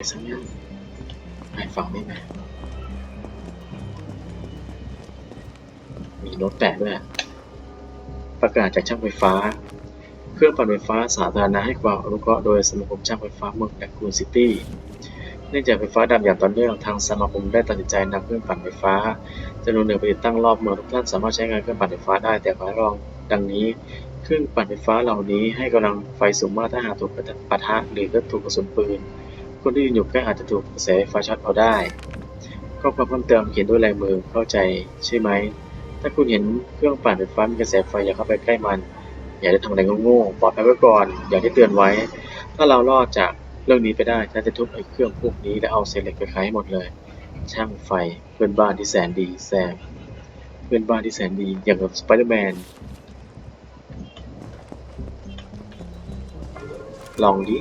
สักอย่างให้ฟังได้ไหมมีโน้ตแปะด้วยประกาศจากช่างไฟฟ้า เครื่องปั่นไฟฟ้าสาธารณะให้ความอนุเคราะห์โดยสมาคมช่างไฟฟ้าเมืองแบคูนซิตี้เนื่องจากไฟฟ้าดับอย่างต่อเนื่องทางสมาคมได้ตัดสินใจนำเครื่องปั่นไฟฟ้าจำนวนหนึ่งไปติดตั้งรอบเมืองทุกท่านสามารถใช้งานเครื่องปั่นไฟฟ้าได้แต่ขอให้ระวังดังนี้เครื่องปั่นไฟฟ้าเหล่านี้ให้กำลังไฟสูงมากถ้าหากถูกปะทะหรือก็ถูกกระสุนปืน คนที่ยืนอยู่ใกล้อาจจะถูกกระแสไฟฟ้าช็อตเอาได้ข้อความเพิ่มเติมเขียนด้วยลายมือเข้าใจใช่ไหม ถ้าคุณเห็นเครื่องปั่นไฟฟ้ามีกระแสไฟอย่าเข้าไปใกล้มัน อย่าได้ทำอะไรโง่ๆปลอดภัยไว้ก่อนอย่างที่เตือนไว้ ถ้าเรารอดจากเรื่องนี้ไปได้ฉันจะทุบไอ้เครื่องพวกนี้และเอาเศษเหล็กไปขายให้หมดเลย ช่างไฟเพื่อนบ้านที่แสนดีแซมเพื่อนบ้านที่แสนดีอย่างกับสไปเดอร์แมนลองดิ